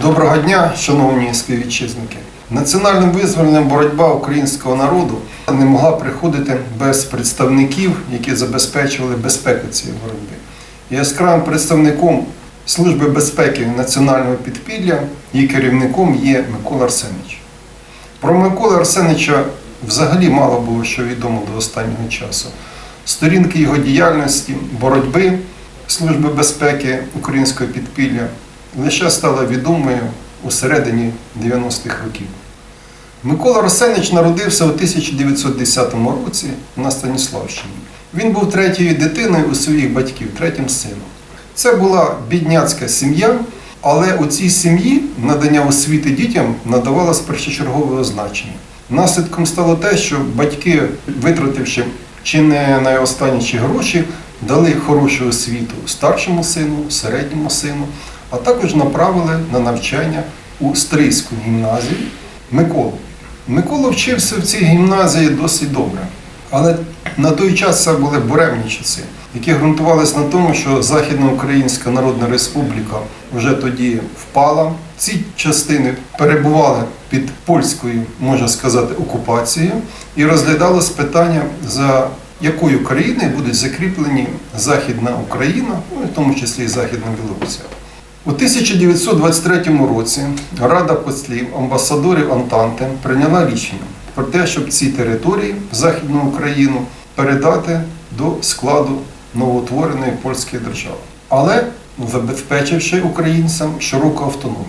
Доброго дня, шановні співвітчизники. Національна визвольна боротьба українського народу не могла приходити без представників, які забезпечували безпеку цієї боротьби. Яскравим представником Служби безпеки національного підпілля і керівником є Микола Арсенович. Про Микола Арсеновича взагалі мало було що відомо до останнього часу. Сторінки його діяльності, боротьби Служби безпеки українського підпілля лише стала відомою у середині 90-х років. Микола Арсенович народився у 1910 році на Станіславщині. Він був третьою дитиною у своїх батьків, третім сином. Це була бідняцька сім'я, але у цій сім'ї надання освіти дітям надавалось першочергове значення. Наслідком стало те, що батьки, витративши чи не найостанніші гроші, дали хорошу освіту старшому сину, середньому сину, а також направили на навчання у Стрийську гімназію Миколу. Микола вчився в цій гімназії досить добре. Але на той час це були буремні часи, які ґрунтувалися на тому, що Західноукраїнська Народна Республіка вже тоді впала. Ці частини перебували під польською, можна сказати, окупацією, і розглядалось питання, за якою країною будуть закріплені Західна Україна, ну, в тому числі і Західна Білорусія. У 1923 році Рада послів амбасадорів Антанти прийняла рішення про те, щоб ці території Західну Україну передати до складу новоутвореної польської держави, але забезпечивши українцям широку автономію.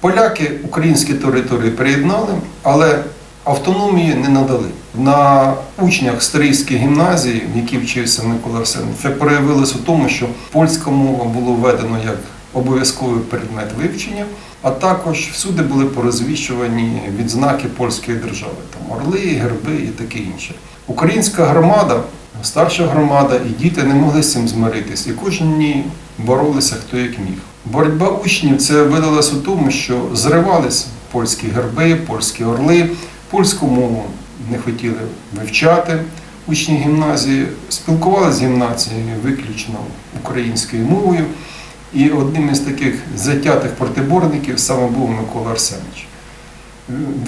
Поляки українські території приєднали, але автономії не надали. На учнях Стрийської гімназії, в якій вчився Микола Арсенович, це проявилось у тому, що польська мова було введено як обов'язковий предмет вивчення, а також всюди були порозвіщувані відзнаки польської держави, там орли, герби і таке інше. Українська громада, старша громада і діти не могли з цим змиритись, і кожен боролися хто як міг. Боротьба учнів це видалась у тому, що зривались польські герби, польські орли, польську мову не хотіли вивчати. Учні гімназії спілкувалися з гімнацією виключно українською мовою. І одним із таких затятих протиборників саме був Микола Арсенович.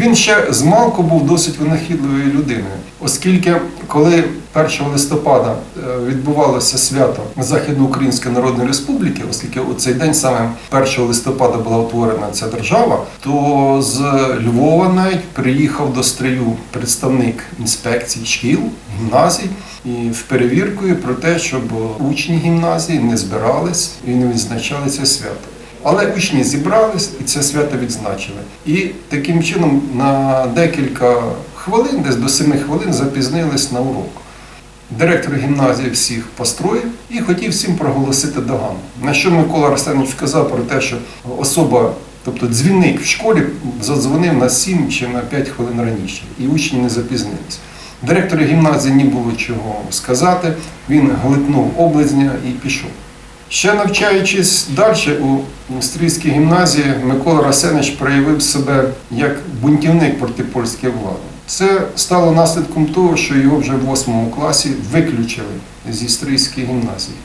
Він ще з малку був досить винахідливою людиною, оскільки коли 1 листопада е, відбувалося свято Західноукраїнської Народної Республіки, оскільки у цей день саме 1 листопада була утворена ця держава, то з Львова навіть приїхав до Стрию представник інспекцій шкіл, гімназій і з перевіркою про те, щоб учні гімназії не збирались і не відзначали це свято. Але учні зібрались і це свято відзначили. І таким чином на декілька хвилин, десь до семи хвилин, запізнились на урок. Директор гімназії всіх построїв і хотів всім проголосити догану. На що Микола Арсенович сказав про те, що особа, тобто дзвінник в школі, задзвонив на 7 чи на 5 хвилин раніше, і учні не запізнились. Директору гімназії не було чого сказати, він глитнув облизня і пішов. Ще навчаючись далі у Стрийській гімназії, Микола Расенич проявив себе як бунтівник проти польської влади. Це стало наслідком того, що його вже в 8 класі виключили зі Стрийської гімназії.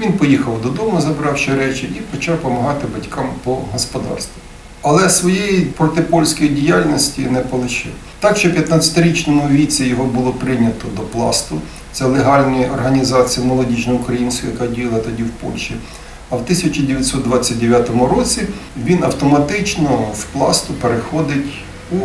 Він поїхав додому, забравши речі, і почав допомагати батькам по господарству. Але своєї протипольської діяльності не полишив. Так що в 15-річному віці його було прийнято до пласту. Це легальні організації молодіжно-української, яка діяла тоді в Польщі. А в 1929 році він автоматично з пласту переходить у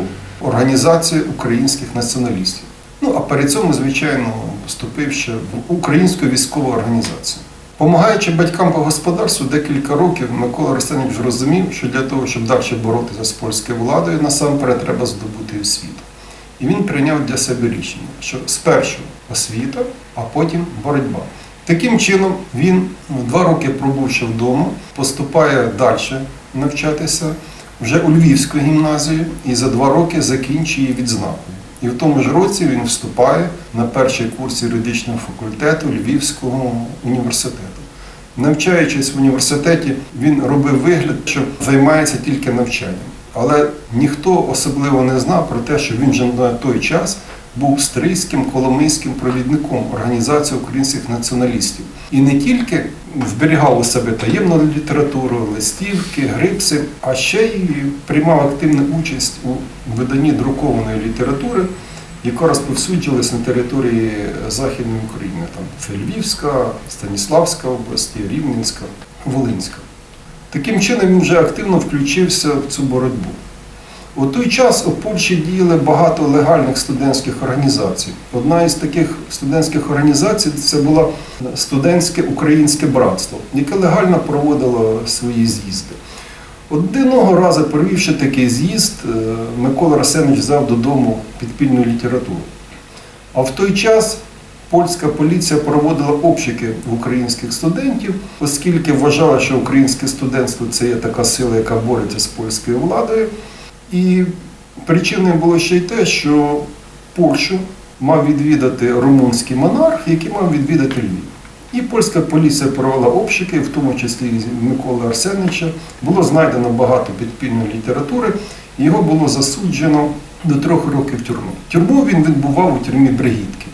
організацію українських націоналістів. Ну а перед цьому, звичайно, вступив ще в українську військову організацію. Помагаючи батькам по господарству декілька років, Микола Арсенович зрозумів, що для того, щоб далі боротися з польською владою, насамперед треба здобути освіту. І він прийняв для себе рішення, що спершу освіта, а потім боротьба. Таким чином, він два роки пробувши вдома, поступає далі навчатися вже у Львівську гімназію і за два роки закінчує відзнакою. І в тому ж році він вступає на перший курс юридичного факультету Львівського університету. Навчаючись в університеті, він робив вигляд, що займається тільки навчанням. Але ніхто особливо не знав про те, що він вже на той час був стрийським коломийським провідником організації українських націоналістів. І не тільки вберігав у себе таємну літературу, листівки, грипси, а ще й приймав активну участь у виданні друкованої літератури, яка розповсюджувалась на території Західної України. Там це Львівська, Станіславська області, Рівненська, Волинська. Таким чином він вже активно включився в цю боротьбу. У той час у Польщі діяли багато легальних студентських організацій. Одна із таких студентських організацій це було студентське українське братство, яке легально проводило свої з'їзди. Одного разу, провівши такий з'їзд, е, Микола Арсенович взяв додому підпільну літературу. А в той час польська поліція проводила обшуки в українських студентів, оскільки вважала, що українське студентство це є така сила, яка бореться з польською владою. І причиною було ще й те, що Польщу мав відвідати румунський монарх, який мав відвідати Львів. І польська поліція провела обшуки, в тому числі Миколи Арсеновича. Було знайдено багато підпільної літератури, його було засуджено до трьох років тюрми. Тюрму він відбував у тюрмі Бригітки.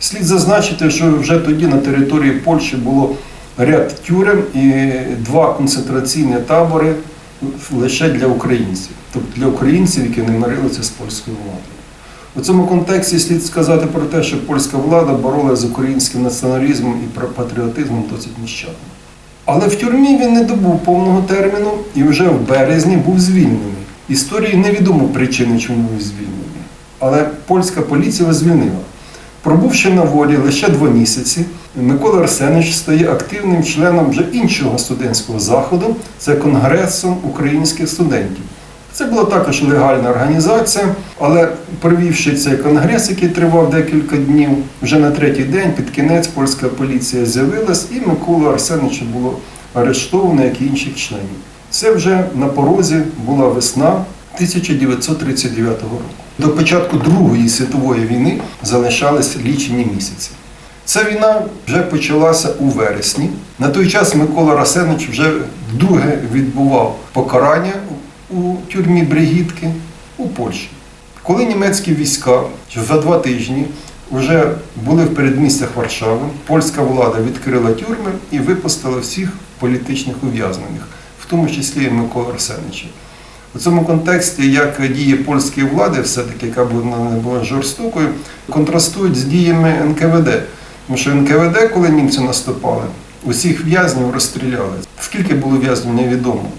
Слід зазначити, що вже тоді на території Польщі було ряд тюрем і два концентраційні табори лише для українців, тобто для українців, які не мирилися з польською владою. У цьому контексті слід сказати про те, що польська влада боролася з українським націоналізмом і патріотизмом досить нещадно. Але в тюрмі він не добув повного терміну і вже в березні був звільнений. Історії невідомо причини, чому був звільнений. Але польська поліція звільнила. Пробувши на волі лише два місяці, Микола Арсенович стає активним членом вже іншого студентського заходу це Конгресом українських студентів. Це була також легальна організація, але провівши цей конгрес, який тривав декілька днів, вже на третій день під кінець польська поліція з'явилась, і Микола Арсеновича було арештовано, як і інших членів. Це вже на порозі була весна 1939 року. До початку Другої світової війни залишались лічені місяці. Ця війна вже почалася у вересні. На той час Микола Расенович вже вдруге відбував покарання у тюрмі Бригітки у Польщі. Коли німецькі війська за два тижні вже були в передмістях Варшави, польська влада відкрила тюрми і випустила всіх політичних ув'язнених, в тому числі і Микола Арсеновича. У цьому контексті, як дії польської влади, все-таки яка була жорстокою, контрастують з діями НКВД. Тому що НКВД, коли німці наступали, усіх в'язнів розстріляли. Скільки було в'язнів, невідомо.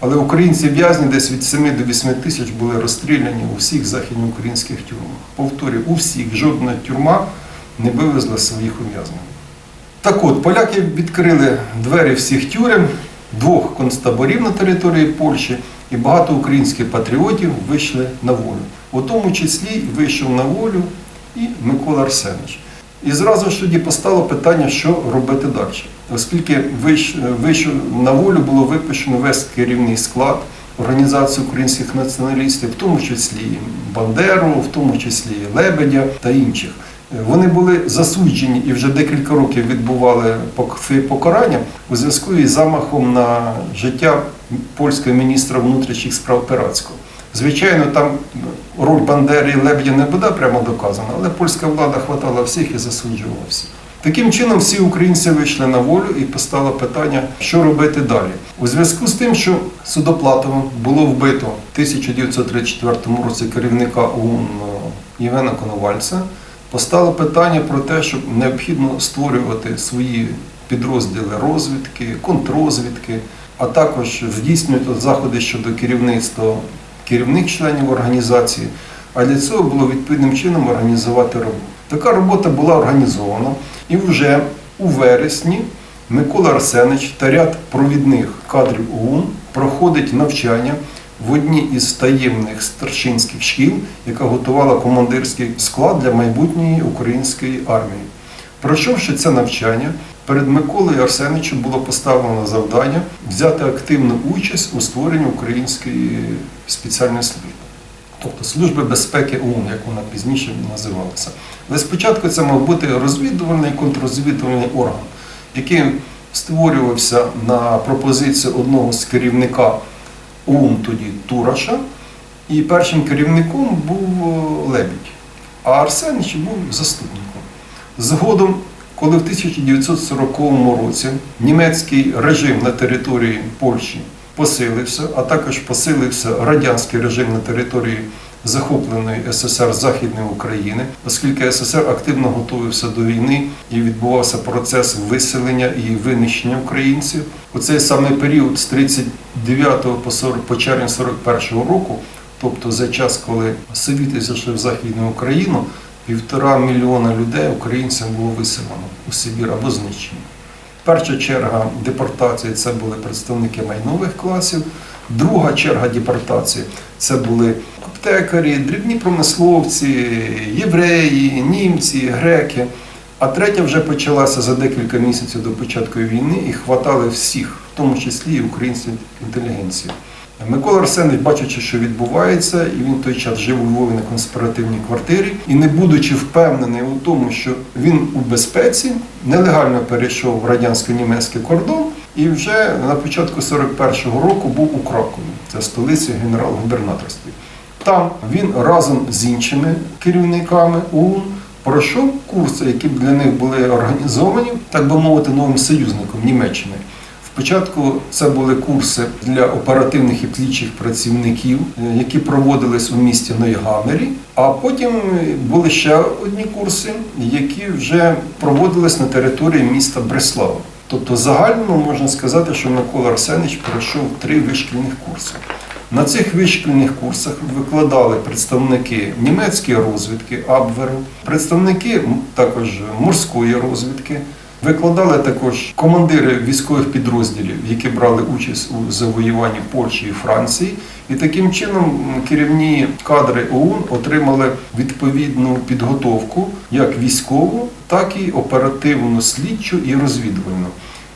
Але українці в'язні десь від 7 до 8 тисяч були розстріляні у всіх західноукраїнських тюрмах. Повторюю, у всіх жодна тюрма не вивезла своїх ув'язнених. Так от, поляки відкрили двері всіх тюрем, двох концтаборів на території Польщі, і багато українських патріотів вийшли на волю. У тому числі вийшов на волю і Микола Арсенович. І зразу ж тоді постало питання, що робити далі. Оскільки на волю було випущено весь керівний склад Організації українських націоналістів, в тому числі Бандеру, в тому числі Лебедя та інших. Вони були засуджені і вже декілька років відбували покарання у зв'язку із замахом на життя польського міністра внутрішніх справ Пиратського. Звичайно, там роль Бандери і Лебедя не буде прямо доказана, але польська влада хватала всіх і засуджувала всіх. Таким чином, всі українці вийшли на волю і постало питання, що робити далі. У зв'язку з тим, що Судоплатовим було вбито в 1934 році керівника ОУН Євгена Коновальця, постало питання про те, що необхідно створювати свої підрозділи розвідки, контррозвідки, а також здійснювати заходи щодо керівництва керівних членів організації. А для цього було відповідним чином організувати роботу. Така робота була організована, і вже у вересні Микола Арсенович та ряд провідних кадрів ОУН проходить навчання в одній із таємних старшинських шкіл, яка готувала командирський склад для майбутньої української армії. Пройшовши це навчання, перед Миколою Арсеновичем було поставлено завдання взяти активну участь у створенні української спеціальної служби. Тобто Служби безпеки ОУН, як вона пізніше називалася. Але спочатку це мав бути розвідувальний і контррозвідувальний орган, який створювався на пропозицію одного з керівника ОУН тоді Тураша, і першим керівником був Лебідь, а Арсенич був заступником. Згодом коли в 1940 році німецький режим на території Польщі посилився, а також посилився радянський режим на території захопленої СССР Західної України, оскільки СССР активно готувався до війни і відбувався процес виселення і винищення українців. У цей самий період з 39 по 40 по червень 41 року, тобто за час, коли совіти зайшли в Західну Україну, півтора мільйона людей українцям було виселено у Сибір або знищено. Перша черга депортації це були представники майнових класів. Друга черга депортації це були аптекарі, дрібні промисловці, євреї, німці, греки. А третя вже почалася за декілька місяців до початку війни і хватали всіх, в тому числі і українську інтелігенцію. Микола Арсенович, бачачи, що відбувається, і він той час жив у Львові на конспіративній квартирі, і не будучи впевнений у тому, що він у безпеці, нелегально перейшов в радянсько-німецький кордон і вже на початку 41-го року був у Кракові, це столиці генерал-губернаторства. Там він разом з іншими керівниками ОУН пройшов курси, які для них були організовані, так би мовити, новим союзником Німеччини. Спочатку це були курси для оперативних і слідчих працівників, е, які проводились у місті Нойгамері, а потім були ще одні курси, які вже проводились на території міста Бреслава. Тобто загально можна сказати, що Микола Арсенович пройшов три вишкільних курси. На цих вишкільних курсах викладали представники німецької розвідки Абверу, представники також морської розвідки, викладали також командири військових підрозділів, які брали участь у завоюванні Польщі і Франції. І таким чином керівні кадри ОУН отримали відповідну підготовку як військову, так і оперативну слідчу і розвідувальну.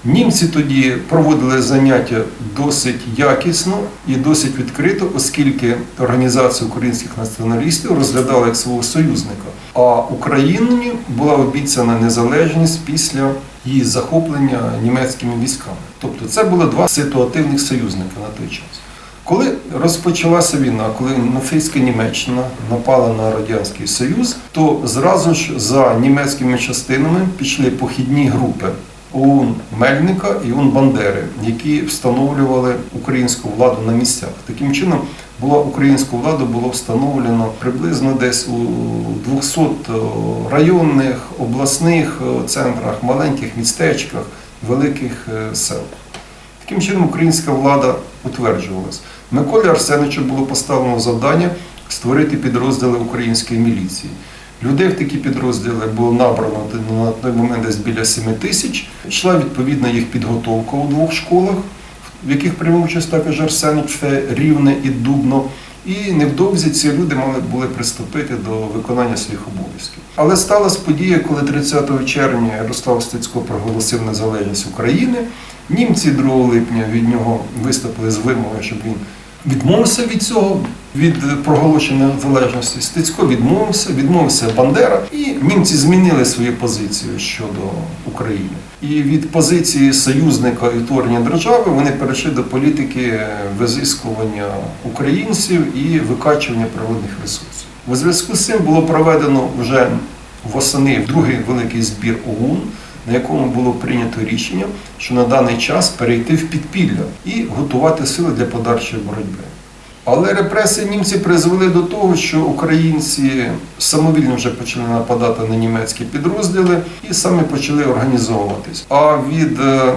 Німці тоді проводили заняття досить якісно і досить відкрито, оскільки організація українських націоналістів розглядала як свого союзника. А Україні була обіцяна незалежність після її захоплення німецькими військами. Тобто це були два ситуативних союзники на той час. Коли розпочалася війна, коли нацистська Німеччина напала на Радянський Союз, то зразу ж за німецькими частинами пішли похідні групи ОУН Мельника і ОУН Бандери, які встановлювали українську владу на місцях. Таким чином, була українську владу було встановлено приблизно десь у 200 районних, обласних е, центрах, маленьких містечках, великих е, сел. Таким чином українська влада утверджувалась. Миколі Арсеновичу було поставлено завдання створити підрозділи української міліції. Людей в такі підрозділи було набрано на той момент десь біля 7 тисяч. Йшла відповідна їх підготовка у двох школах, в яких приймав участь також Арсенович, це Рівне і Дубно. І невдовзі ці люди мали були приступити до виконання своїх обов'язків. Але сталася подія, коли 30 червня Ярослав Стецько проголосив незалежність України. Німці 2 липня від нього виступили з вимогою, щоб він відмовився від цього, від проголошення незалежності. Стецько відмовився, відмовився Бандера, і німці змінили свою позицію щодо України. І від позиції союзника і утворення держави вони перейшли до політики визискування українців і викачування природних ресурсів. У зв'язку з цим було проведено вже восени другий великий збір ОУН, на якому було прийнято рішення, що на даний час перейти в підпілля і готувати сили для подальшої боротьби. Але репресії німці призвели до того, що українці самовільно вже почали нападати на німецькі підрозділи і самі почали організовуватись. А від е,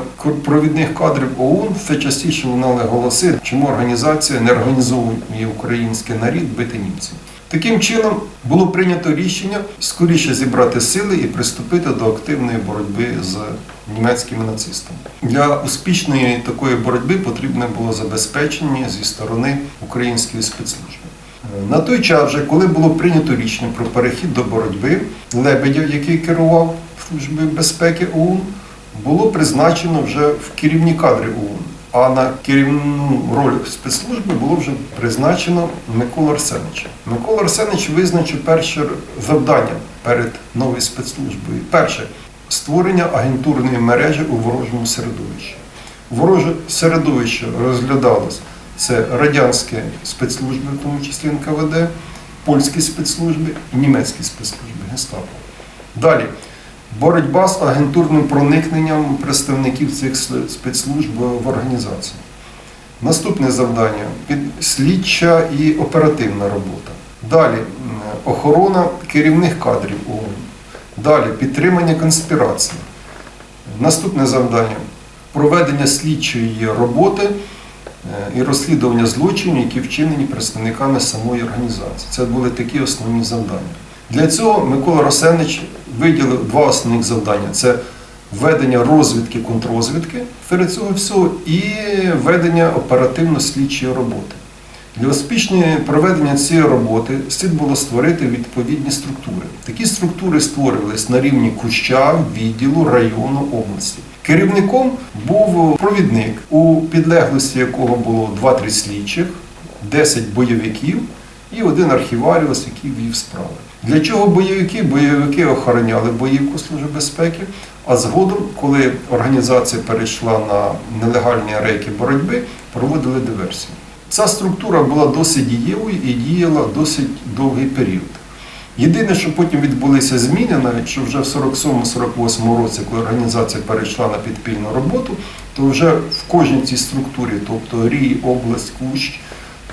провідних кадрів ОУН все частіше лунали голоси, чому організація не організовує український нарід бити німців. Таким чином було прийнято рішення скоріше зібрати сили і приступити до активної боротьби з німецькими нацистами. Для успішної такої боротьби потрібне було забезпечення зі сторони української спецслужби. На той час, вже, коли було прийнято рішення про перехід до боротьби, Лебедя, який керував Службою безпеки ОУН, було призначено вже в керівні кадри ОУН. А на керівну роль спецслужби було вже призначено Микола Арсеновича. Микола Арсенович визначив перше завдання перед новою спецслужбою. Перше створення агентурної мережі у ворожому середовищі. Вороже середовище розглядалось це радянські спецслужби, в тому числі НКВД, польські спецслужби німецькі спецслужби Гестапо. Далі боротьба з агентурним проникненням представників цих спецслужб в організацію. Наступне завдання слідча і оперативна робота. Далі охорона керівних кадрів ООН. Далі підтримання конспірації. Наступне завдання проведення слідчої роботи е, і розслідування злочинів, які вчинені представниками самої організації. Це були такі основні завдання. Для цього Микола Росенич виділив два основних завдання: це ведення розвідки, контррозвідки серед цього всього і ведення оперативно-слідчої роботи. Для успішного проведення цієї роботи слід було створити відповідні структури. Такі структури створювались на рівні куща, відділу, району, області. Керівником був провідник, у підлеглості якого було 2-3 слідчих, 10 бойовиків і один архіваріус, який вів справи. Для чого бойовики? Бойовики охороняли боївку Служби безпеки, а згодом, коли організація перейшла на нелегальні рейки боротьби, проводили диверсію. Ця структура була досить дієвою і діяла досить довгий період. Єдине, що потім відбулися зміни, навіть що вже в 47-48 році, коли організація перейшла на підпільну роботу, то вже в кожній цій структурі, тобто Рій, область, Кущ,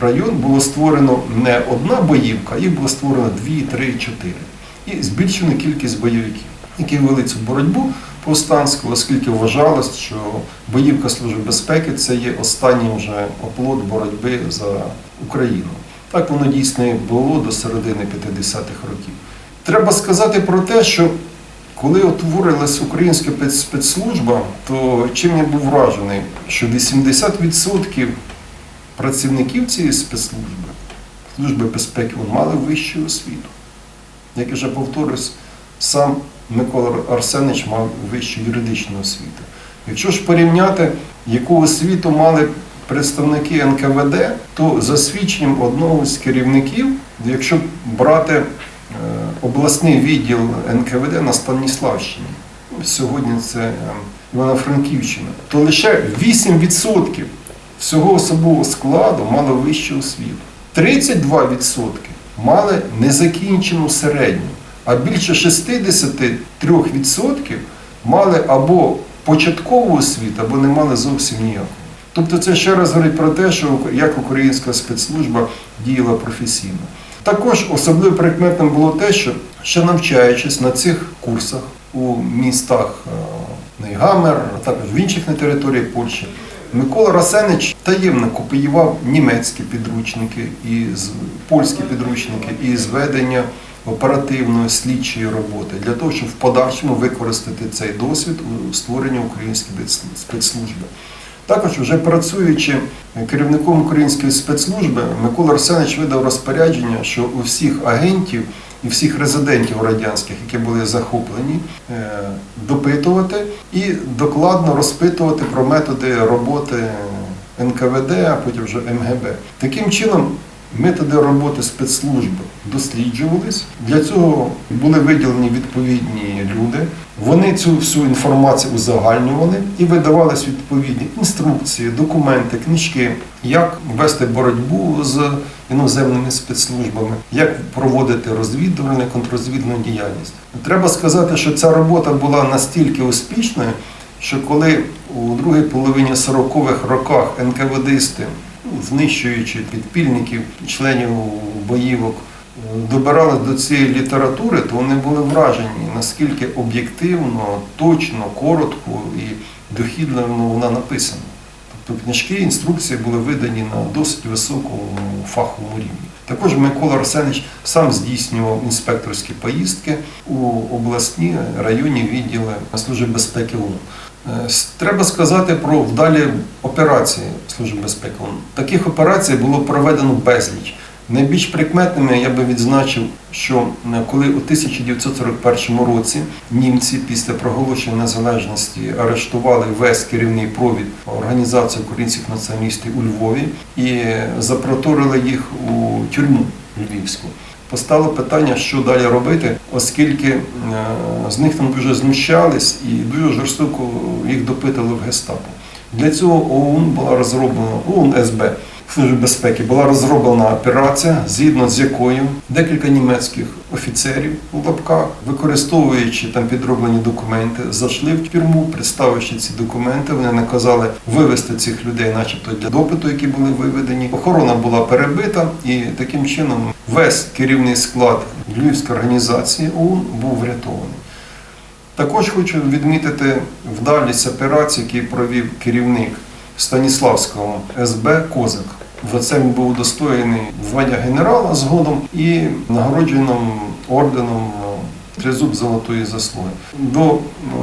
район, було створено не одна боївка, їх було створено 2, 3, 4. І збільшено кількість бойовиків, які вели цю боротьбу повстанську, оскільки вважалось, що боївка Служби безпеки це є останній вже оплот боротьби за Україну. Так воно дійсно і було до середини 50-х років. Треба сказати про те, що коли утворилась українська спец- спецслужба, то чим я був вражений, що 80% працівників цієї спецслужби, Служби безпеки, мали вищу освіту. Як я вже повторюсь, сам Микола Арсенич мав вищу юридичну освіту. Якщо ж порівняти, яку освіту мали представники НКВД, то за свідченням одного з керівників, якщо брати е, обласний відділ НКВД на Станіславщині, сьогодні це е, Івано-Франківщина, то лише 8% всього особового складу мало вищу освіту. 32% мали незакінчену середню, а більше 63% мали або початкову освіту, або не мали зовсім ніякої. Тобто це ще раз говорить про те, що як українська спецслужба діяла професійно. Також особливо прикметним було те, що ще навчаючись на цих курсах у містах Нейгамер, а також в інших на території Польщі, Микола Расенич таємно копіював німецькі підручники і польські підручники і зведення оперативної слідчої роботи для того, щоб в подальшому використати цей досвід у створенні української спецслужби. Також, вже працюючи керівником української спецслужби, Микола Арсенович видав розпорядження, що у всіх агентів всіх резидентів радянських, які були захоплені, е, допитувати і докладно розпитувати про методи роботи НКВД, а потім вже МГБ. Таким чином, методи роботи спецслужб досліджувались. Для цього були виділені відповідні люди. Вони цю всю інформацію узагальнювали і видавались відповідні інструкції, документи, книжки, як вести боротьбу з іноземними спецслужбами, як проводити розвідувальну контррозвідну діяльність. Треба сказати, що ця робота була настільки успішною, що коли у другій половині 40-х роках НКВДисти, ну, знищуючи підпільників, членів боївок, е, добирались до цієї літератури, то вони були вражені, наскільки об'єктивно, точно, коротко і дохідно вона написана. Тобто книжки, інструкції були видані на досить високому фаховому рівні. Також Микола Арсенович сам здійснював інспекторські поїздки у обласні районні відділи Служби безпеки ООН. Е, Треба сказати про вдалі операції Служби безпеки Таких операцій було проведено безліч. Найбільш прикметними я би відзначив, що е, коли у 1941 році німці після проголошення незалежності арештували весь керівний провід організації українських націоналістів у Львові і запроторили їх у тюрму львівську. Постало питання, що далі робити, оскільки е, з них там дуже знущались і дуже жорстоко їх допитали в гестапо. Для цього ОУН була розроблена ОУН СБ Служби безпеки була розроблена операція, згідно з якою декілька німецьких офіцерів у лапках, використовуючи там підроблені документи, зайшли в тюрму, представивши ці документи. Вони наказали вивезти цих людей, начебто для допиту, які були виведені. Охорона була перебита, і таким чином весь керівний склад Львівської організації ОУН був врятований. Також хочу відмітити вдалість операції, який провів керівник Станіславського СБ Козак. За це він був удостоєний звання генерала згодом і нагородженим орденом е, Тризуб Золотої заслуги. До е,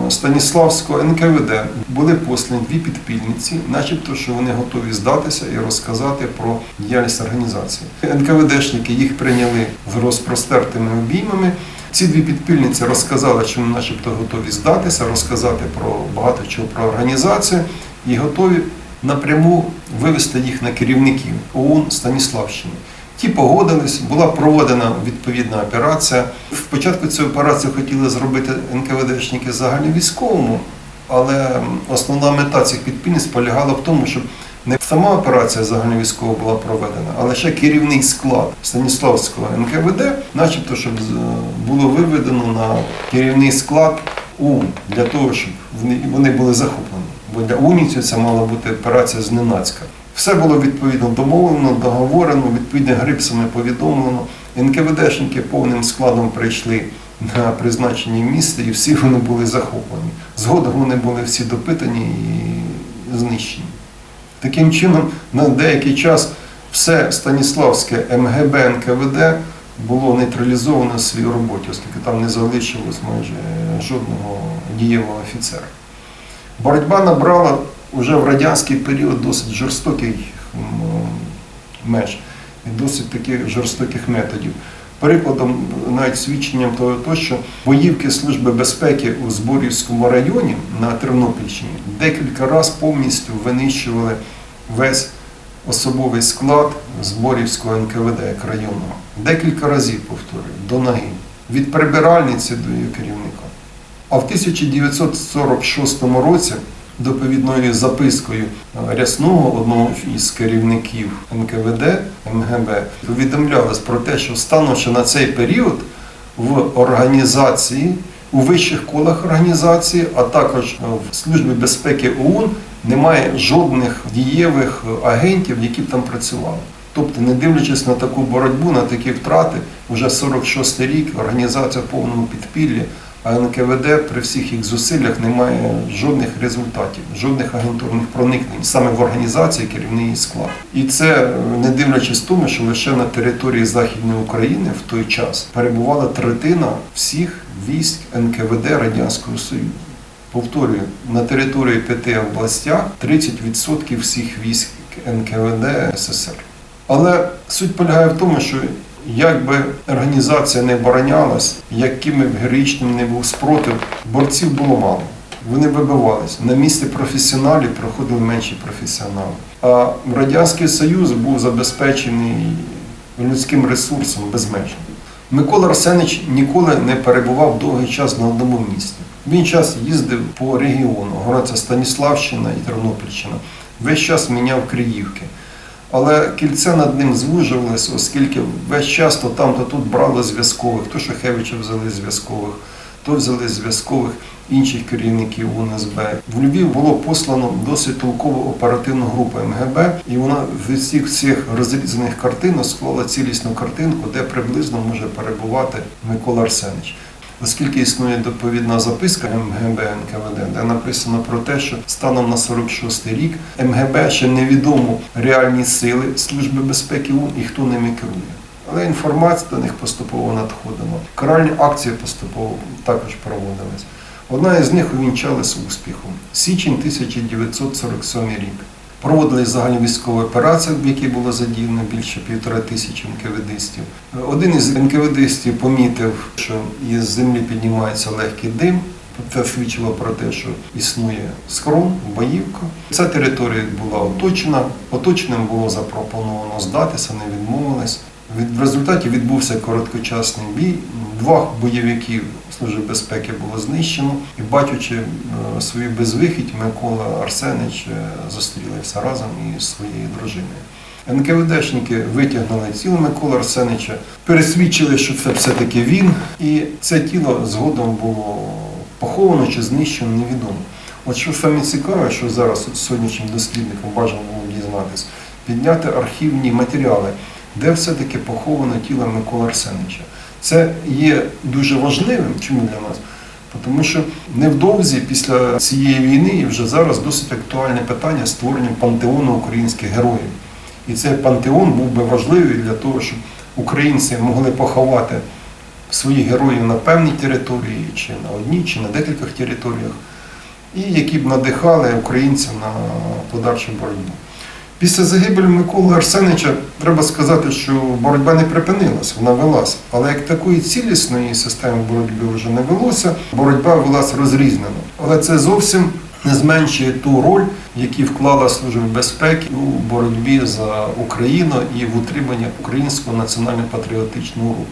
Станіславського НКВД були послані дві підпільниці, начебто, що вони готові здатися і розказати про діяльність організації. НКВДшники їх прийняли з розпростертими обіймами. Ці дві підпільниці розказали, що вони начебто готові здатися, розказати про багато чого про організацію і готові напряму вивести їх на керівників ОУН Станіславщини. Ті погодились, була проведена відповідна операція. Спочатку цю операцію хотіли зробити НКВДшники загальновійськовому, але основна мета цих підпільниць полягала в тому, щоб не сама операція загальновійськова була проведена, але ще керівний склад Станіславського НКВД, начебто, щоб було виведено на керівний склад ОУН для того, щоб вони були захоплені. Бо для унівців це мала бути операція зненацька. Все було відповідно домовлено, договорено, відповідно грипсами повідомлено. НКВДшники повним складом прийшли на призначені місце і всі вони були захоплені. Згодом вони були всі допитані і знищені. Таким чином, на деякий час все Станіславське МГБ НКВД було нейтралізовано в своїй роботі, оскільки там не залишилось майже жодного дієвого офіцера. Боротьба набрала вже в радянський період досить жорстоких меж і досить таких жорстоких методів. Прикладом, навіть свідченням того, то, що боївки Служби безпеки у Зборівському районі на Тернопільщині декілька разів повністю винищували весь особовий склад Зборівського НКВД як районного. Декілька разів, повторюю, до ноги. Від прибиральниці до її керівника. А в 1946 році доповідною запискою е, Рясного, одного із керівників НКВД МГБ, повідомлялось про те, що станучи на цей період в організації, у вищих колах організації, а також е, в Службі безпеки ОУН немає жодних дієвих е, агентів, які б там працювали. Тобто, не дивлячись на таку боротьбу, на такі втрати, вже 46 рік організація в повному підпіллі, а НКВД при всіх їх зусиллях не має жодних результатів, жодних агентурних проникнень саме в організації керівний склад. І це е, не дивлячись тому, що лише на території Західної України в той час перебувала третина всіх військ НКВД Радянського Союзу. Повторюю, на території п'яти областях 30% всіх військ НКВД СССР. Але суть полягає в тому, що як би організація не оборонялась, яким б героїчним не був спротив, борців було мало. Вони вибивались. На місці професіоналів приходили менші професіонали. А Радянський Союз був забезпечений людським ресурсом безмежним. Микола Арсенич ніколи не перебував довгий час на одному місці. Він час їздив по регіону, городця Станіславщина і Тернопільщина. Весь час міняв Криївки. Але кільце над ним звужувалось, оскільки весь час то там, то тут брали зв'язкових, то Шухевича взяли зв'язкових, то взяли зв'язкових інших керівників УНСБ. В Львів було послано досить толкову оперативну групу МГБ, і вона з цих всіх розрізаних картинок склала цілісну картинку, де приблизно може перебувати Микола Арсенич. Оскільки існує доповідна записка МГБ НКВД, де написано про те, що станом на 46 рік МГБ ще невідомо реальні сили Служби безпеки УН і хто ними керує. Але інформація до них поступово надходила. Каральні акції поступово також проводились. Одна із них увінчалась успіхом. Січень 1947 рік. Проводились загальновійськові операції, в якій було задіяно більше півтора тисячі НКВДистів. Один із НКВДистів помітив, що із землі піднімається легкий дим. Це свідчило про те, що існує схрон, боївка. Ця територія була оточена. Оточеним було запропоновано здатися, не відмовились. В результаті відбувся короткочасний бій. Двох бойовиків Служби безпеки було знищено, і бачачи е, свою безвихідь, Микола Арсенич е, застрілився разом із своєю дружиною. НКВДшники витягнули тіло Миколи Арсенича, пересвідчили, що це все-таки він, і це тіло згодом було поховано чи знищено, невідомо. От що саме цікаве, що зараз сьогоднішнім дослідникам бажано було дізнатися, підняти архівні матеріали, де все-таки поховано тіло Миколи Арсенича. Це є дуже важливим. Чому для нас? Тому що невдовзі після цієї війни і вже зараз досить актуальне питання створення пантеону українських героїв. І цей пантеон був би важливий для того, щоб українці могли поховати своїх героїв на певній території, чи на одній, чи на декількох територіях, і які б надихали українців на подальшу боротьбу. Після загибелі Миколи Арсенича треба сказати, що боротьба не припинилась, вона велася. Але як такої цілісної системи боротьби вже не велося, боротьба велася розрізнено. Але це зовсім не зменшує ту роль, яку вклала Служба безпеки у боротьбі за Україну і в утриманні українського національно-патріотичного руху.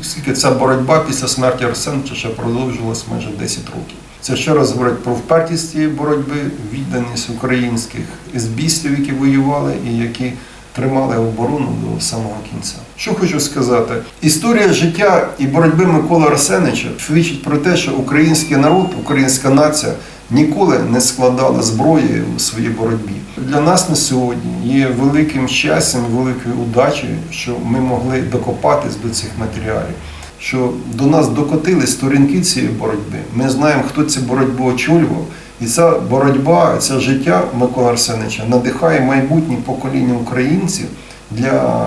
Оскільки ця боротьба після смерті Арсенича ще продовжувалась майже 10 років. Це ще раз говорить про впертість цієї боротьби, відданість українських езбістів, які воювали і які тримали оборону до самого кінця. Що хочу сказати, історія життя і боротьби Миколи Арсенича свідчить про те, що український народ, українська нація ніколи не складала зброї у своїй боротьбі. Для нас на сьогодні є великим щастям, великою удачею, що ми могли докопатись до цих матеріалів. Що до нас докотили сторінки цієї боротьби. Ми знаємо, хто цю боротьбу очолював. І ця боротьба, це життя Миколи Арсенича надихає майбутнє покоління українців для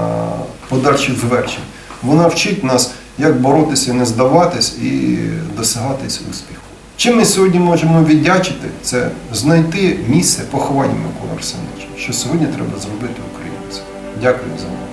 подальших звершень. Вона вчить нас, як боротися, не здаватись і досягати цього успіху. Чим ми сьогодні можемо віддячити, це знайти місце поховання Миколи Арсеновича, що сьогодні треба зробити українцям. Дякую за увагу.